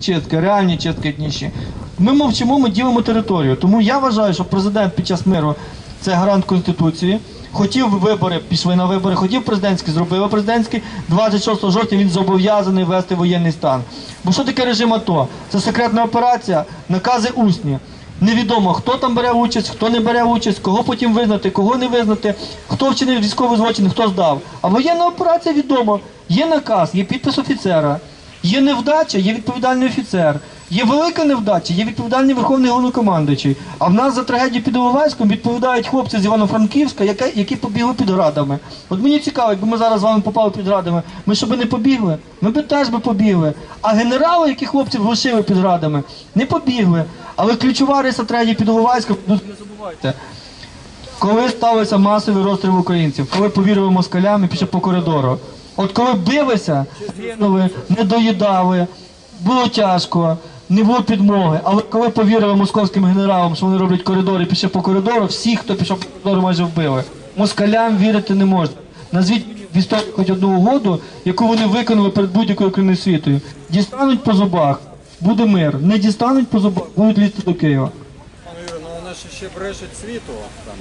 чистки, реальні чистки етнічні. Ми мовчимо, ми ділимо територію. Тому я вважаю, що президент під час миру це гарант Конституції. Хотів вибори, пішли на вибори, хотів президентський, зробили президентський. 26 жовтня він зобов'язаний ввести воєнний стан. Бо що таке режим АТО? Це секретна операція, накази усні. Невідомо, хто там бере участь, хто не бере участь, кого потім визнати, кого не визнати, хто вчинив військовий злочин, хто здав. А воєнна операція відомо. Є наказ, є підпис офіцера. Є невдача, є відповідальний офіцер. Є велика невдача, є відповідальний верховний головнокомандуючий. А в нас за трагедію під Іловайськом відповідають хлопці з Івано-Франківська, які побігли під градами. От мені цікаво, якби ми зараз з вами попали під градами, ми щоб не побігли, ми б теж би побігли. А генерали, які хлопців глушили під градами, не побігли. Але ключова риса трагедії під Іловайськом, ну, не забувайте. Коли ставився масовий розстріл українців, коли повірили москалям і пішли по коридору. От коли билися, гинули, не доїдали, було тяжко, не було підмоги. Але коли повірили московським генералам, що вони роблять коридор і пішли по коридору, всіх, хто пішов по коридору, майже вбили. Москалям вірити не можна. Назвіть в історії хоч одну угоду, яку вони виконали перед будь-якою країною світу. Дістануть по зубах, буде мир. Не дістануть по зубах, будуть лізти до Києва. Пане Юрію, ну вони ще брешуть світу там.